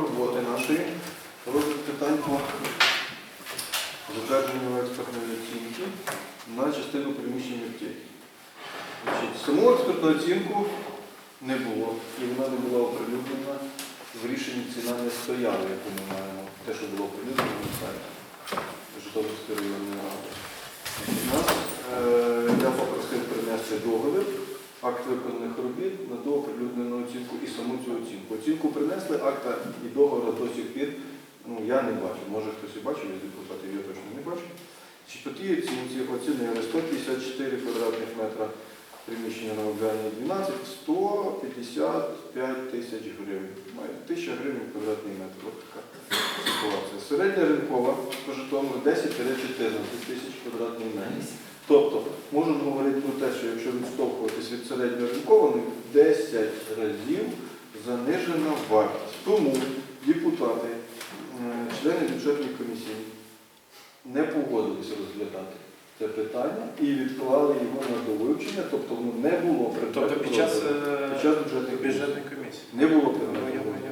роботи нашої. Розгляд питань по затвердженню експертної оцінки на частину приміщення аптеки. Саму експертну оцінку не було, і вона не була оприлюднена. В рішенні ціна не стояла, яку ми маємо. Те, що було оприлюднено на сайті Житомирської районної ради. Нас, е, я попросив принести договір, акт виконаних робіт на дооприлюднену оцінку і саму цю оцінку. Оцінку принесли, акта і договора до сих пір ну, я не бачив. Може хтось і бачив, із депутатів я точно не бачив. Чи по тій оцінці оцінили 154 квадратних метра приміщення на Обляні 12, 155 тисяч гривень. Має 1000 гривень квадратний метр. Ось така ситуація. Середня ринкова по Житомиру 10-14 тисяч квадратний метр. Тобто, можемо говорити про те, що якщо відштовхуватись від середньоринкової, в 10 разів занижена вартість. Тому депутати, е, члени бюджетної комісії не погодилися розглядати це питання і відклали його на довивчення, тобто воно не було предметом Тобто під час, е, Під час бюджетної комісії. бюджетної комісії. Не було Ну, предмету. я-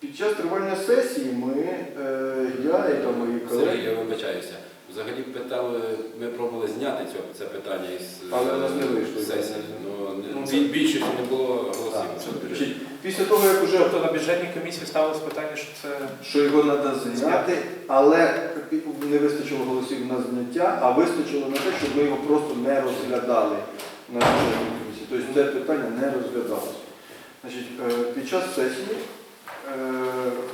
Під час тривання сесії ми, е, я і там мої Сергій, колеги, я вибачаюся. Взагалі питали, ми пробували зняти цього, це питання із Але у нас не е, вийшло. сесії. Ну, Ну, не- це- більшості не було Так, голосів. Значить, після того, як уже Тобто на бюджетній комісії ставилось питання, що це що його треба зняти, але не вистачило голосів на зняття, а вистачило на те, щоб ми його просто не розглядали на бюджетній комісії. Тобто це питання не розглядалося. Значить, е, під час сесії,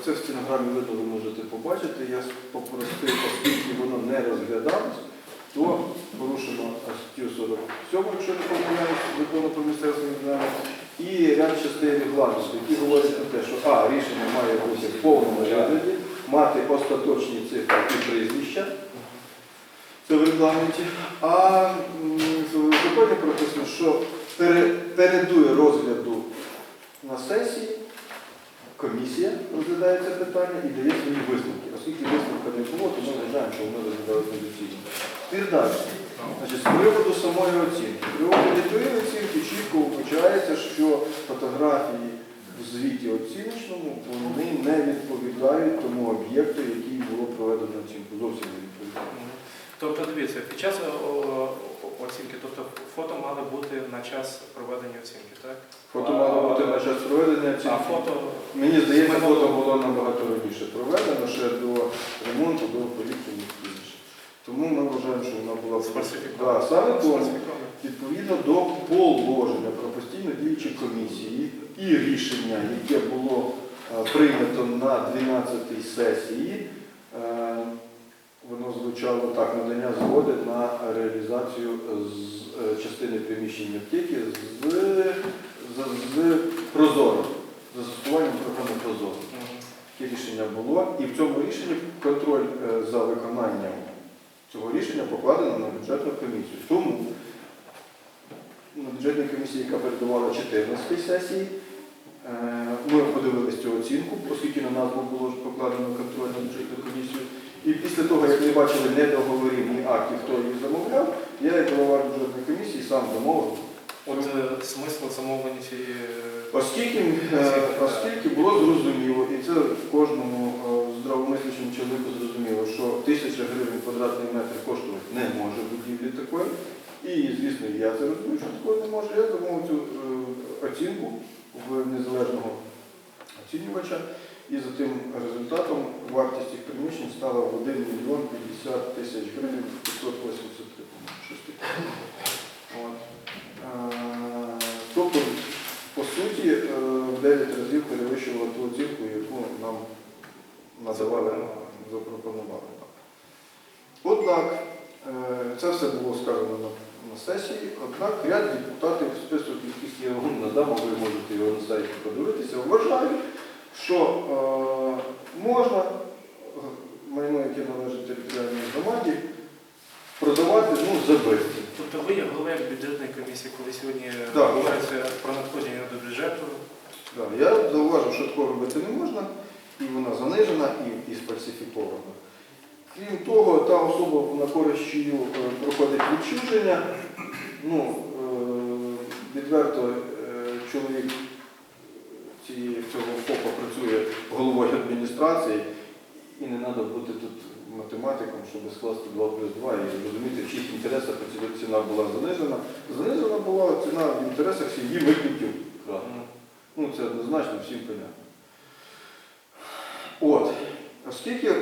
це в стенограмі видно, ви можете побачити, я попросив, оскільки воно не розглядалось, то порушено статтю 47, якщо не помиляюсь, закону про місцеве самоврядування, і ряд частин регламенту, які говорять про те, що а, рішення має бути в повному ряді, мати остаточні цифри і прізвища. Це в регламенті. А в законі прописано, що пере- передує розгляду на сесії, комісія розглядає це питання і дає свої висновки. Оскільки висновка не було, то ми вважаємо, що воно розглядалося недоцільно. Тепер далі. Значить, з приводу самої оцінки. При огляді тої оцінки чітко вбачається, що фотографії в звіті оціночному вони не відповідають тому об'єкту, який було проведено оцінку. Зовсім не відповідають. Тобто дивіться, під час оцінки, тобто фото мали бути на час проведення оцінки, так? Фото мало бути на час проведення А оцінки. фото Мені здається, фото було набагато раніше проведено, ще до ремонту, до поліпшення і інше. Тому ми вважаємо, що вона була. Да, саме тому, відповідно до положення про постійно діючі комісії і рішення, яке було е, прийнято на 12-й сесії, звучало так, надання згоди на реалізацію з е, частини приміщення аптеки з, з, з Прозоро, застосуванням програми Прозоро. Таке рішення було, і в цьому рішенні контроль е, за виконанням цього рішення покладено на бюджетну комісію. Тому на бюджетній комісії, яка передувала 14 сесії, е, ми подивилися цю оцінку, оскільки на нас було покладено контроль на бюджетну комісію. І після того, як ми бачили ні договорів, ні актів, хто їх замовляв, я як голова бюджетної комісії сам замовив. От е, смисл замовлення цієї е, Оскільки, е, оскільки було зрозуміло, і це кожному здравомислящому чоловіку зрозуміло, що тисяча гривень квадратний метр коштувати не може будівлі такої. І, звісно, я це розумію, що такого не може. Я замовив цю оцінку в незалежного оцінювача. І за тим результатом вартість їх приміщень стала в 1 мільйон 50 тисяч гривень 583 по-моєму, щось таке. От. Е, Тобто, по суті, е, в 9 разів перевищувала ту оцінку, яку нам надавали, запропонували. Однак, е, це все було сказано на, на сесії, однак ряд депутатів, список яких я вам надам, ви можете його на сайті подивитися, вважають, що е, можна е, майно, яке належить територіальній громаді, продавати ну, за безцінь. Тобто ви, як голова бюджетної комісії, коли сьогодні Так. говориться про надходження до бюджету, Да, я зауважив, що такого робити не можна, і вона занижена і, і сфальсифікована. Крім того, та особа, на користь чию е, проходить відчуження, ну, е, відверто е, чоловік цього ФОПа працює головою операцій, і не треба бути тут математиком, щоб скласти 2 плюс 2 і розуміти, в чиїх інтересах ціна була занижена. Занижена була ціна в інтересах сім'ї митників. Ну, це однозначно всім понятно. От, оскільки,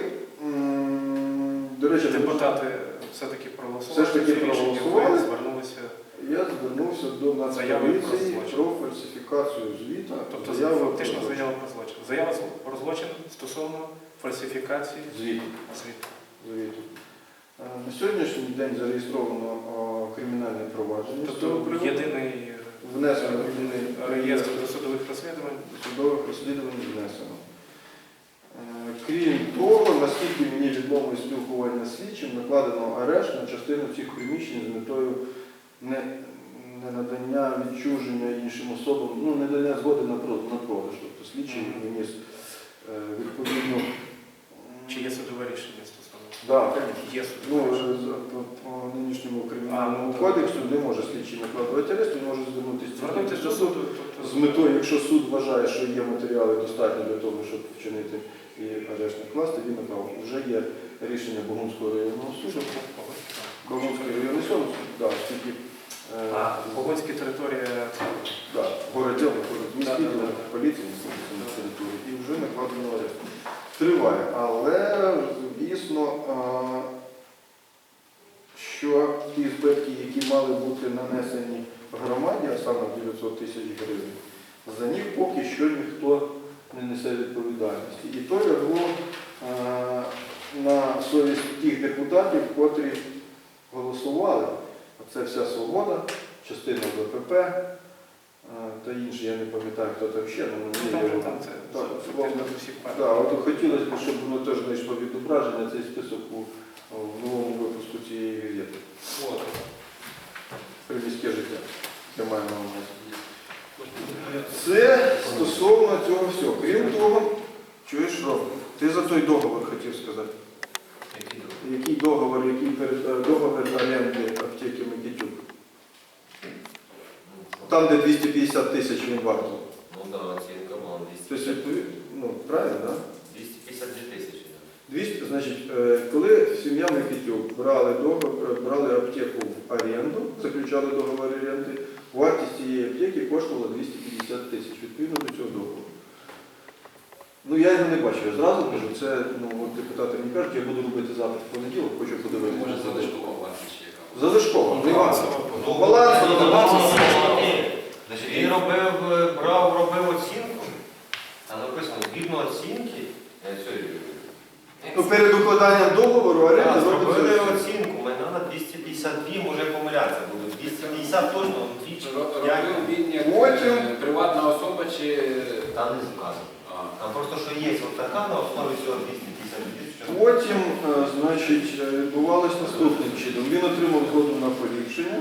м, до речі, Депутати все-таки проголосували. Все ж таки проголосували. звернулися. я звернувся до про Нацполіції злочин. про фальсифікацію звіту. Тобто Заяви фактично злочин. заява про злочин. Заява про злочин стосовно фальсифікації Звіту. звіту. звіту. Е, На сьогоднішній день зареєстровано кримінальне провадження. Тобто єдиний внесено єдиний реєстр досудових розслідувань. судових розслідувань внесено. Е, Крім того, наскільки мені відомо спілкування з слідчим, накладено арешт на частину цих приміщень з метою не, не надання відчуження іншим особам, ну, не надання згоди на продаж. Тобто слідчий виніс е, відповідно. Чи є судове рішення стосовно? Да. Є Ну, судове е, рішення. за- по, нинішньому кримінальному ну, кодексу не може слідчий накладувати арешт, він може звернутися Звернутися до суду. З метою, якщо суд вважає, що є матеріали достатньо для того, щоб вчинити і арешт накласти, він направив. Вже є рішення Богунського районного суду. Богунський районний суд, да, оскільки е, А, Погонська територія. да, городів виходить Да, міський да, да, да. поліції знаходиться на території і вже накладено арешт. Триває, але е, що ті збитки, які мали бути нанесені громаді, саме 900 тисяч гривень, за них поки що ніхто не несе відповідальності. І то лягло е, на совість тих депутатів, котрі голосували. Це вся свобода, частина ВПП е, та інші, я не пам'ятаю, хто там ще, Ну, але мені партій. Да, от хотілося б, щоб воно теж знайшло відображення, цей список у, в новому випуску цієї газети. Приміське життя. Я маю на увазі. Це стосовно цього всього. Крім того, чуєш, Ром, ти за той договор хотів сказати. Який договор, який договір оренди аптеки Микитюк? Там, де 250 тисяч він вартий. Ну да, оцінка була Тобто, ну, правильно, так? Да? 252 тисячі. да. 200, значить, е, коли сім'я Микитюк брали договор, брали аптеку в оренду, заключали договор оренди, вартість цієї аптеки коштувала 250 тисяч відповідно до цього договору. Ну я його не бачив, я зразу кажу, це ну, от депутати мені кажуть, я буду робити запит в понеділок, хочу Може подивитися. залишкова вартість яка? Балансово. Ну, балансово, Ну, він робив, е, брав, робив оцінку, а написано, згідно оцінки, е, Ну, перед укладанням договору оренди робиться. оцінку, у 252, може помилятися буде. 250 точно, ну, двічі, Робив він як Потім- е, приватна особа чи. Там не сказано. А, Там просто що є от така на основі цього 250 тисяч. Потім, е, значить, е, відбувалось наступним чином. Він отримав згоду на поліпшення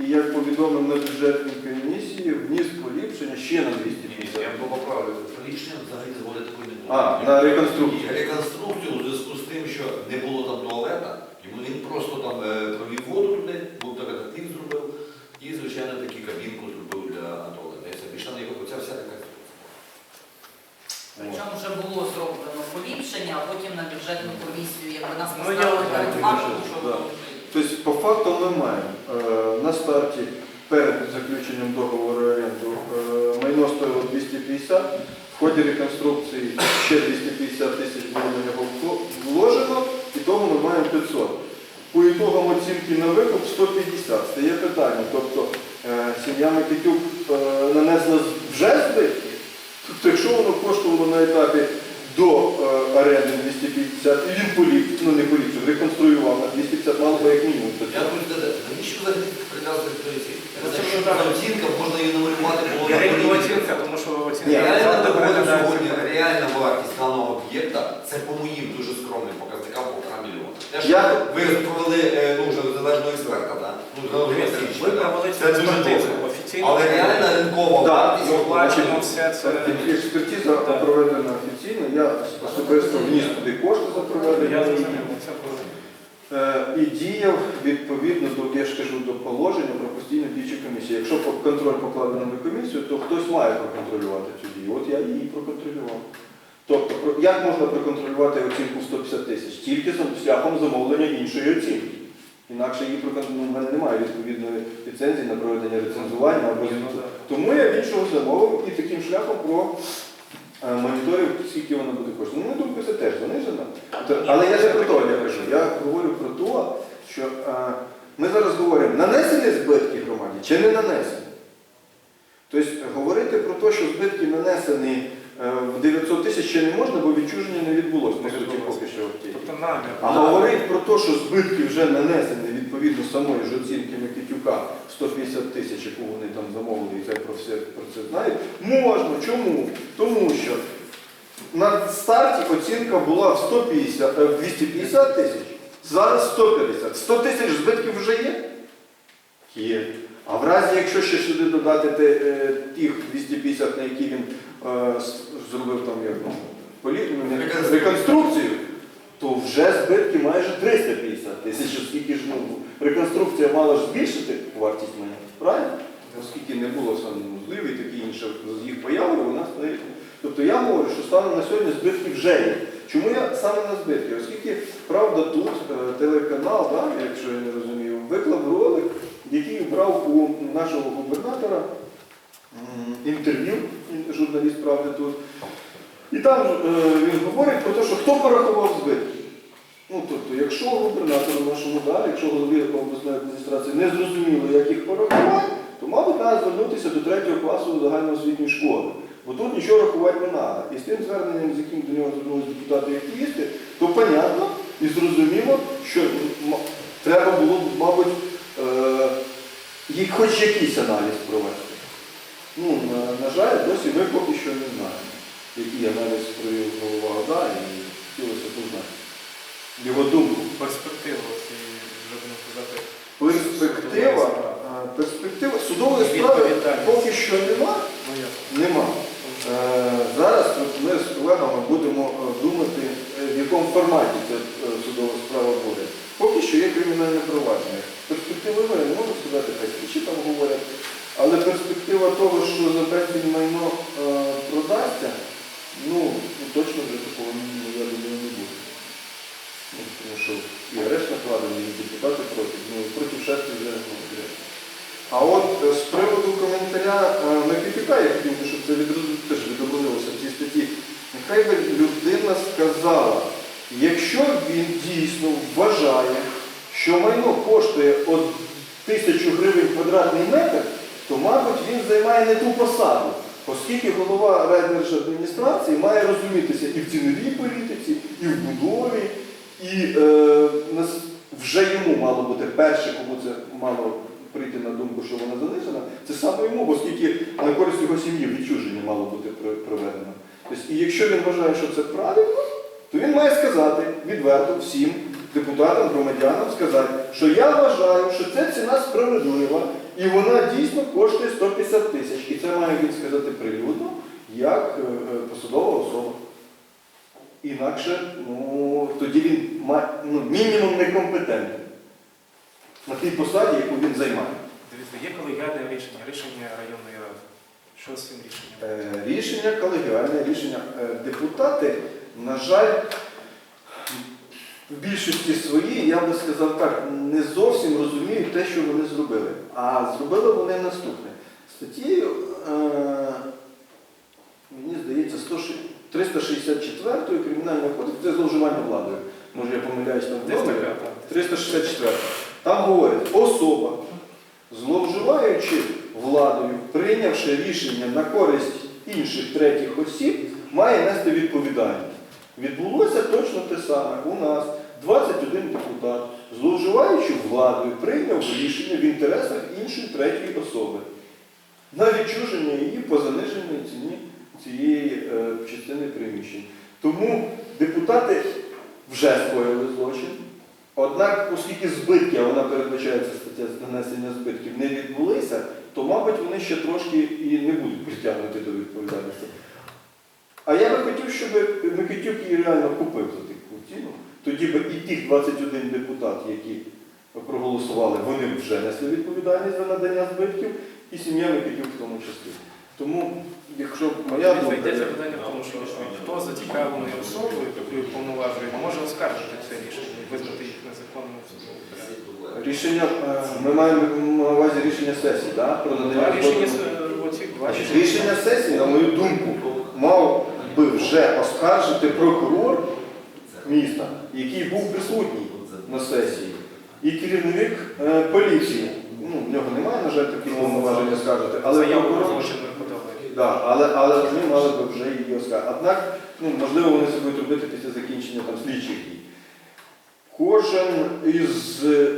і, як повідомив на бюджетній комісії, вніс поліпшення ще на 250. Я б поправлю. Рішення взагалі згоди такої не було. А, на реконструкцію. Реконструкцію у зв'язку з тим, що не було там туалета, йому він просто там е, провів воду людей, був так актив зробив, і, звичайно, таку кабінку зробив для. І це пішла на його, оця вся реконструкція. Причому вже було зроблено поліпшення, а потім на бюджетну комісію, якби нас Ну, поставили перед фактом, що. Тобто, по факту ми маємо е, на старті перед заключенням договору оренду е, майно стоїло 250, в ході реконструкції ще 250 тисяч було на нього вложено, і того ми маємо 500. По ітогам оцінки на викуп 150. Стає питання. Тобто е, сім'я Микитюк е, нанесла вже збитки. Тобто, якщо воно коштувало на етапі до е, оренди 250, і він поліп, ну не поліпшив, реконструював на 250, мало би як мінімум. Я 500. хочу навіщо взагалі прив'язувати до оцінки? Якщо там оцінка, можна її намалювати було Я на оцінка, тому що оцінка Реальна сьогодні, реальна вартість даного об'єкта, це по моїм дуже скромним полтора мільйона. Те, що Я- ви провели е, ну, вже залежного експерта, да? ну, залежного Ви провели це дуже експертизу добре. офіційно. Але реальна ринкова вартість Ми бачимо все це. Експертиза проведена офіційно, я особисто вніс туди кошти за Я проведення. зрозумів, це. Е, І діяв відповідно до, я ж кажу, до положення про постійну діючу комісію. Якщо по- контроль покладено на комісію, то хтось має проконтролювати цю дію. От я її проконтролював. Тобто, як можна проконтролювати оцінку 150 тисяч? Тільки за- шляхом замовлення іншої оцінки. Інакше її проконтролювати, ну, в мене немає відповідної ліцензії на проведення рецензування або ну. Тому я іншого замовив і таким шляхом про е, моніторив, скільки вона буде коштувати. Ну, на думку, це теж занижена. Але я не про то я кажу. Я говорю про те, що е, ми зараз говоримо, нанесені збитки громаді чи не нанесені. Тобто говорити про те, що збитки нанесені в 900 тисяч ще не можна, бо відчуження не відбулося, по суті, поки що. Тобто намір. А говорити про те, що збитки вже нанесені відповідно самої ж оцінки Микитюка 150 тисяч, яку вони там замовили, і це про все про це знають, можна. Чому? Тому що на старті оцінка була в 150, е, в 250 тисяч, зараз 150. 100 тисяч збитків вже є? Є. А в разі, якщо ще сюди додати е, тих 250, на які він е, зробив там як, ну, Реконструкцію. то вже збитки майже 350 тисяч, оскільки ж ну, реконструкція мала ж збільшити вартість мене, правильно? Оскільки не було санузлів і таке інше з їх появою, вона стає. Тобто я говорю, що станом на сьогодні збитки вже є. Чому я саме на збитки? Оскільки, правда, тут е, телеканал, да, якщо я не розумію, виклав ролик, який брав у нашого губернатора інтерв'ю, журналіст правди тут. І там е, він говорить про те, що хто порахував збитки. Ну, тобто, якщо губернатору нашому да, якщо голові обласної адміністрації не зрозуміло, як їх порахувати, то, мабуть, треба звернутися до третього класу загальноосвітньої школи. Бо тут нічого рахувати не треба. І з тим зверненням, з яким до нього звернулися депутати і активісти, то понятно і зрозуміло, що м, треба було, б, мабуть, е, їх хоч якийсь аналіз провести. Ну, на, на жаль, досі ми поки що не знаємо, який аналіз провів голова ОДА і хотілося б узнати. Його думку. Перспективу цієї, казати, Перспектива, перспектива судової справи поки що нема. ну. Нема. Е, Зараз ми з колегами будемо е, думати, е, в якому форматі ця судова справа буде. Поки що є кримінальне провадження. Перспективи ми не можу сказати, хай слідчі там говорять, але перспектива того, що за безцінь майно е, продасться, ну ну, точно вже такого ну, я думаю, не буде. Ну, Тому що і арешт накладений, і депутати проти, ну проти шерсті вже ну, вже. А от е, з приводу коментаря е, Микитюка, я хотів щоб це теж відобразилося в цій статті. Нехай би людина сказала, якщо він дійсно вважає, що майно коштує тисячу гривень квадратний метр, то, мабуть, він займає не ту посаду, оскільки голова райдержадміністрації має розумітися і в ціновій політиці, і в будові, і е, вже йому мало бути перше, кому це мало прийти на думку, що вона занижена, це саме йому, оскільки на користь його сім'ї відчуження мало бути проведено. Тобто, і якщо він вважає, що це правильно, то він має сказати відверто всім депутатам, громадянам, сказати, що я вважаю, що ця ціна справедлива і вона дійсно коштує 150 тисяч. І це має він сказати прилюдно, як е, е, посадова особа. Інакше, ну, тоді він має ну, мінімум некомпетентний на тій посаді, яку він займає. Дивіться, є колегіальне рішення, рішення районної ради. Що з цим рішенням? Е, Рішення колегіальне, рішення депутати, на жаль, в більшості своїй, я би сказав так, не зовсім розуміють те, що вони зробили. А зробили вони наступне. Статтєю, е, мені здається, 364 кримінального кодексу, це зловживання владою. Може я помиляюсь там так. 364. Там говорять, особа, зловживаючи владою, прийнявши рішення на користь інших третіх осіб, має нести відповідальність. Відбулося точно те саме. У нас 21 депутат, зловживаючи владою, прийняв рішення в інтересах іншої третьої особи на відчуження її по заниженій ціні цієї е, частини приміщень. Тому депутати вже скоїли злочин. Однак, оскільки збитки, а вона передбачається стаття нанесення збитків, не відбулися, то, мабуть, вони ще трошки і не будуть притягнуті до відповідальності. А я би хотів, щоб Микитюк її реально купив за таку ціну. Тоді би і тих 21 депутат, які проголосували, вони б вже несли відповідальність за надання збитків, і сім'я Микитюк в тому числі. Тому, якщо моя думка, Йдеться питання в тому, що хто зацікавлений особою, якою повноважує, може оскаржити це рішення і визнати їх незаконним рішення, е, ми маємо на увазі рішення сесії, да? про надання рішення Значить, Рішення сесії, на мою думку, мав би вже оскаржити прокурор міста, який був присутній на сесії, і керівник е, поліції. Ну, в нього немає, на жаль, таких повноважень оскаржити, але прокурор. Да, але, але вони мали б вже її оскаржити. Однак, ну, можливо, вони це будуть робити після закінчення там, слідчих дій. Кожен із е,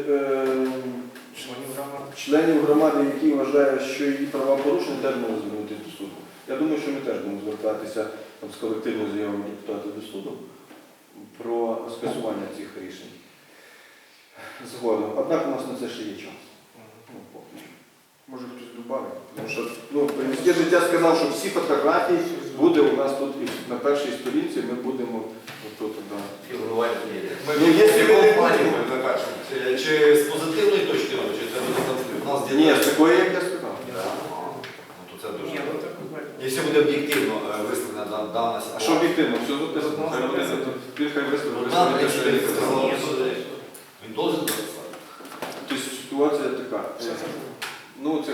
Членів громади. які вважають, що її права порушені, теж можуть звернутися до суду. Я думаю, що ми теж будемо звертатися з колективною заявою депутатів до суду про скасування цих рішень. Згодом. Однак у нас на це ще є час. Ну. Може хтось добавить. Тому що ну, міське життя сказав, що всі фотографії буде у нас тут і на першій сторінці ми будемо отут, да. Фігурувати. Ми Ну, в якщо плані ми? Чи, чи з позитивної точки зору, чи це буде? У нас Ні, з такої, як я сказав. Ну, то це дуже. Ні, ну так. Якщо буде об'єктивно висловлена дана А що об'єктивно? Все записано. Хай він хай там, якщо він він